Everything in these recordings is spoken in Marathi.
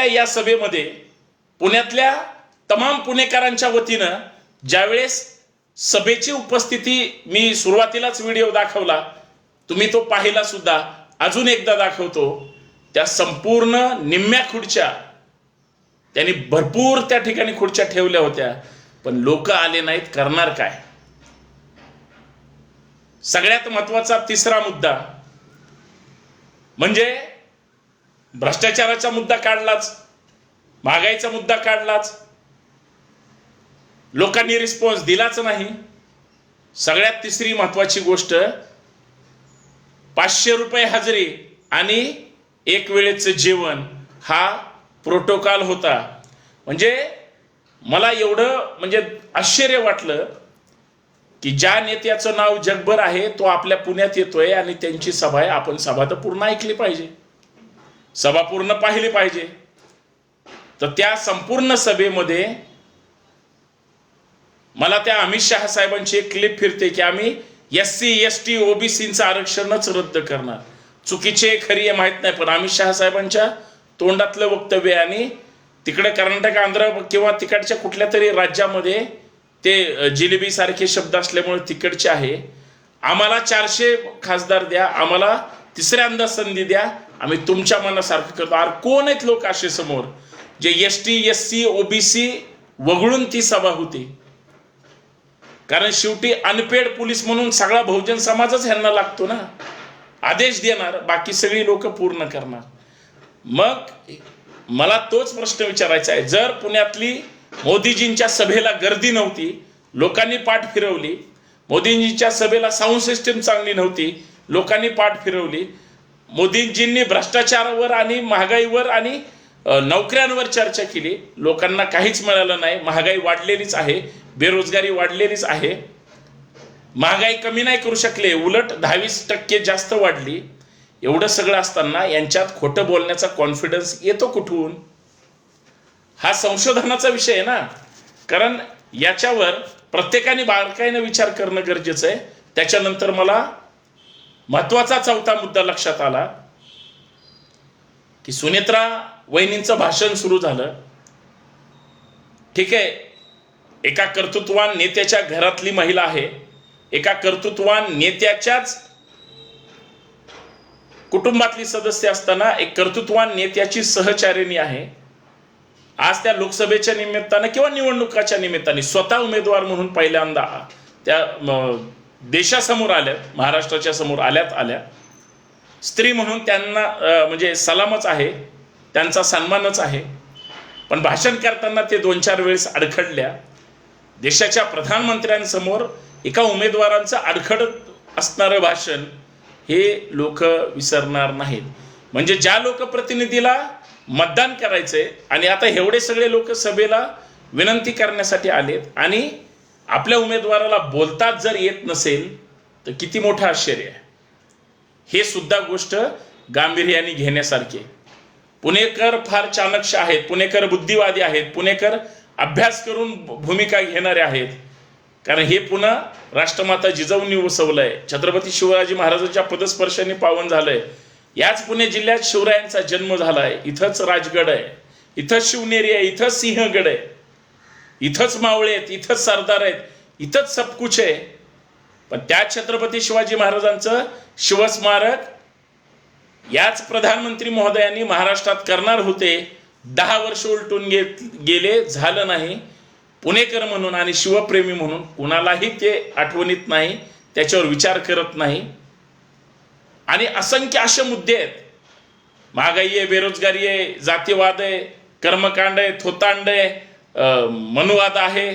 झालेल्या या सभेमध्ये पुण्यातल्या तमाम पुणेकरांच्या वतीनं ज्यावेळेस सभेची उपस्थिती मी सुरुवातीलाच व्हिडिओ दाखवला तुम्ही तो पाहिला सुद्धा अजून एकदा दाखवतो त्या संपूर्ण निम्म्या खुर्च्या त्यांनी भरपूर त्या ठिकाणी खुर्च्या ठेवल्या होत्या पण लोक आले नाहीत करणार काय? सगळ्यात महत्त्वाचा तिसरा मुद्दा म्हणजे भ्रष्टाचाराचा मुद्दा काढलाच महागाईचा मुद्दा काढलाच. लोकांनी रिस्पॉन्स दिलाच नाही. सगळ्यात तिसरी महत्वाची गोष्ट पाचशे रुपये हजेरी आणि एक वेळेचं जेवण हा प्रोटोकॉल होता. म्हणजे मला एवढं म्हणजे आश्चर्य वाटलं की ज्या नेत्याचं नाव जगभर आहे तो आपल्या पुण्यात येतोय आणि त्यांची सभा आहे. आपण सभा तर पूर्ण ऐकली पाहिजे. सभा पूर्ण पाहिली पाहिजे. तर त्या संपूर्ण सभेमध्ये मला त्या अमित शहा साहेबांची एक क्लिप फिरते की आम्ही एस सी एस टी ओबीसीचं आरक्षणच रद्द करणार. चुकीचे खरी आहे माहीत नाही पण अमित शहा साहेबांच्या तोंडातलं वक्तव्य आणि तिकडे कर्नाटक आंध्र किंवा तिकडच्या कुठल्या तरी राज्यामध्ये ते जिलेबी सारखे शब्द असल्यामुळे तिकडचे आहे. आम्हाला चारशे खासदार द्या आम्हाला तिसऱ्यांदा संधी द्या आम्ही तुमच्या मनासारखं करतो. अरे कोण आहेत लोक असे समोर? जे S T S C OBC वगळून ती सभा होती. कारण शेवटी अनपेड पोलीस म्हणून सगळा बहुजन समाजच ह्यांना लागतो ना. आदेश देणार बाकी सगळी लोक पूर्ण करणार. मग मला तोच प्रश्न विचारायचा आहे. जर पुण्यातली मोदीजींच्या सभेला गर्दी नव्हती लोकांनी पाठ फिरवली मोदीजींच्या सभेला साऊंड सिस्टीम चांगली नव्हती लोकांनी पाठ फिरवली मोदींजींनी भ्रष्टाचारावर आणि महागाईवर आणि नोकऱ्यांवर चर्चा केली. लोकांना काहीच मिळालं नाही. महागाई वाढलेलीच आहे. बेरोजगारी वाढलेलीच आहे. महागाई कमी नाही करू शकले. उलट दहावीस टक्के जास्त वाढली. एवढं सगळं असताना यांच्यात खोटं बोलण्याचा कॉन्फिडन्स येतो कुठून? हा संशोधनाचा विषय आहे ना. कारण याच्यावर प्रत्येकाने बारकाईनं विचार करणं गरजेचं आहे. त्याच्यानंतर मला महत्त्वाचा चौथा मुद्दा लक्षात आला की सुनेत्रा वहिनींचं भाषण सुरू झालं. ठीक आहे. एका कर्तृत्वान नेत्याच्या घरातली महिला आहे. एका कर्तृत्वान नेत्याच्याच कुटुंबातली सदस्य असताना एक कर्तृत्वान नेत्याची सहचारिणी आहे. आज त्या लोकसभेच्या निमित्तानं किंवा निवडणुकाच्या निमित्ताने स्वतः उमेदवार म्हणून पहिल्यांदा त्या देशासमोर आल्या महाराष्ट्राच्या समोर आल्यात आल्या. स्त्री म्हणून त्यांना म्हणजे सलामच आहे त्यांचा सन्मानच आहे. पण भाषण करताना ते दोन चार वेळेस अडखडल्या. देशाच्या प्रधानमंत्र्यांसमोर एका उमेदवारांचं अडखडत असणारं भाषण हे लोक विसरणार नाहीत. म्हणजे ज्या लोकप्रतिनिधीला मतदान करायचंय आणि आता एवढे सगळे लोक सभेला विनंती करण्यासाठी आलेत आणि आपल्या उमेदवाराला बोलताच जर येत नसेल तर किती मोठं आश्चर्य आहे. हे सुद्धा गोष्ट गांभीर्याने घेण्यासारखी पुणेकर फार चाणक्ष आहेत पुणेकर बुद्धिवादी आहेत पुणेकर अभ्यास करून भूमिका घेणारे आहेत. कारण हे पुन्हा राष्ट्रमाता जिजाऊंनी वसवलंय छत्रपती शिवाजी महाराजांच्या पदस्पर्शाने पावन झालंय. याच पुणे जिल्ह्यात शिवरायांचा जन्म झालाय. इथंच राजगड आहे इथंच शिवनेरी आहे इथंच सिंहगड आहे. इथंच मावळे आहेत इथंच सरदार आहेत इथंच सबकुछ आहे. पण त्या छत्रपती शिवाजी महाराजांचं शिवस्मारक याच प्रधानमंत्री महोदयांनी महाराष्ट्रात करणार होते. दहा वर्ष उलटून घेत गेले झालं नाही. पुणेकर म्हणून आणि शिवप्रेमी म्हणून कुणालाही ते आठवणीत नाही त्याच्यावर विचार करत नाही. आणि असंख्य असे मुद्दे आहेत. महागाई आहे बेरोजगारी आहे जातीवाद आहे कर्मकांड आहे थोतांड आहे मनुवाद आहे.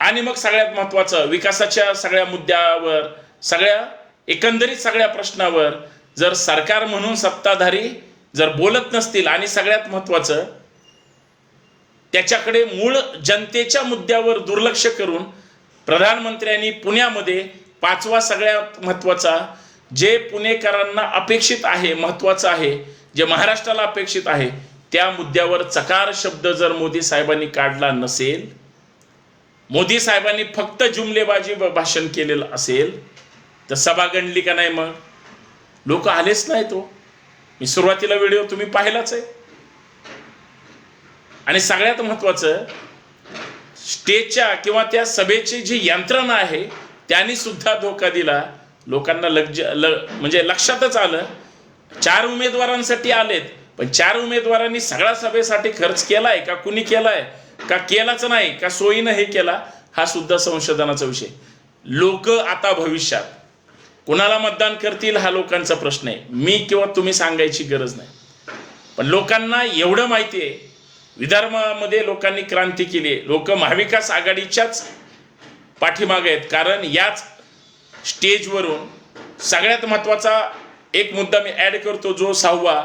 आणि मग सगळ्यात महत्वाचं विकासाच्या सगळ्या मुद्द्यावर सगळ्या एकंदरीत सगळ्या प्रश्नावर जर सरकार म्हणून सत्ताधारी जर बोलत नसतील आणि सगळ्यात महत्वाचं त्याच्याकडे मूळ जनतेच्या मुद्द्यावर दुर्लक्ष करून प्रधानमंत्र्यांनी पुण्यामध्ये पाचवा सगळ्यात महत्त्वाचा जे पुणेकरांना अपेक्षित आहे महत्वाचं आहे जे महाराष्ट्राला अपेक्षित आहे त्या मुद्द्यावर चकार शब्द जर मोदी साहेबांनी काढला नसेल मोदी साहेबांनी फक्त जुमलेबाजी भाषण केलेलं असेल तर सभा गणली का नाही मग? लोक आलेच नाही तो हो. मी सुरुवातीला व्हिडिओ तुम्ही पाहिलाच आहे. आणि सगळ्यात महत्वाचं स्टेजच्या किंवा त्या सभेची जी यंत्रणा आहे त्यांनी सुद्धा धोका दिला. लोकांना लक्ष ल म्हणजे लक्षातच आलं चार उमेदवारांसाठी आलेत. पण चार उमेदवारांनी सगळ्या सभेसाठी खर्च केलाय का कुणी केलाय? का केलाच नाही का सोयीनं हे केला हा सुद्धा संशोधनाचा विषय. लोक आता भविष्यात कुणाला मतदान करतील हा लोकांचा प्रश्न आहे. मी किंवा तुम्ही सांगायची गरज नाही. पण लोकांना एवढं माहिती आहे विदर्भामध्ये लोकांनी क्रांती केली आहे. लोक महाविकास आघाडीच्याच पाठीमागे आहेत. कारण याच स्टेजवरून सगळ्यात महत्त्वाचा एक मुद्दा मी ॲड करतो जो सहावा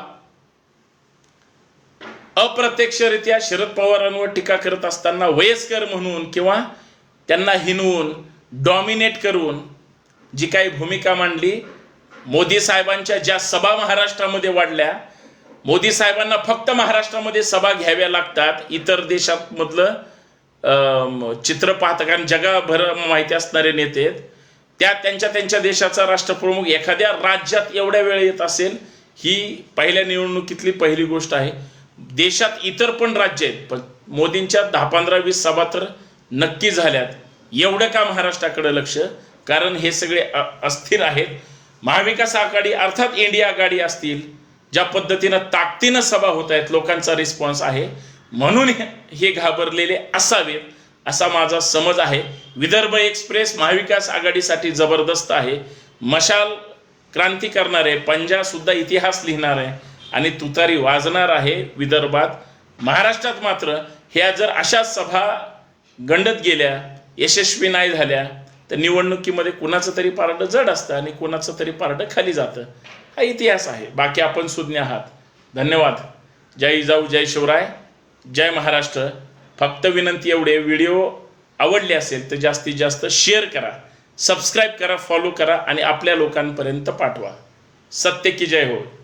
अप्रत्यक्षरित्या शरद पवारांवर टीका करत असताना वयस्कर म्हणून किंवा त्यांना हिनवून डॉमिनेट करून जी काही भूमिका मांडली मोदी साहेबांच्या ज्या सभा महाराष्ट्रामध्ये वाढल्या मोदी साहेबांना फक्त महाराष्ट्रामध्ये सभा घ्याव्या लागतात. इतर देशात मधलं चित्र पाहता कारण जगाभर माहिती असणारे नेते त्या त्यांच्या त्यांच्या देशाचा राष्ट्रप्रमुख एखाद्या राज्यात एवढ्या वेळ येत असेल ही पहिल्या निवडणुकीतली पहिली गोष्ट आहे. देशात इतर पण राज्य आहेत पण मोदींच्या दहा पंधरा वीस सभा तर नक्की झाल्यात. एवढं का महाराष्ट्राकडे लक्ष? कारण हे सगळे अस्थिर आहेत. महाविकास आघाडी अर्थात इंडिया आघाडी असतील ज्या पद्धतीनं ताकदीनं सभा होत आहेत लोकांचा रिस्पॉन्स आहे म्हणून हे- घाबरलेले असावेत असा माझा समज आहे. विदर्भ एक्सप्रेस महाविकास आघाडीसाठी जबरदस्त आहे. मशाल क्रांती करणार आहे पंजाबसुद्धा इतिहास लिहिणार आहे आणि तुतारी वाजणार आहे विदर्भात. महाराष्ट्रात मात्र ह्या जर अशा सभा गंडत गेल्या यशस्वी नाही झाल्या तर निवडणुकीमध्ये कुणाचं तरी पारडं जड असतं आणि कुणाचं तरी पारडं खाली जातं. हा इतिहास आहे. बाकी आपण सुज्ञ आहात. धन्यवाद. जय जाऊ जय शिवराय. जय महाराष्ट्र. फक्त विनंती एवढे व्हिडिओ आवडले असेल तर जास्तीत जास्त शेअर करा. सबस्क्राईब करा फॉलो करा आणि आपल्या लोकांपर्यंत पाठवा. सत्य की जय हो.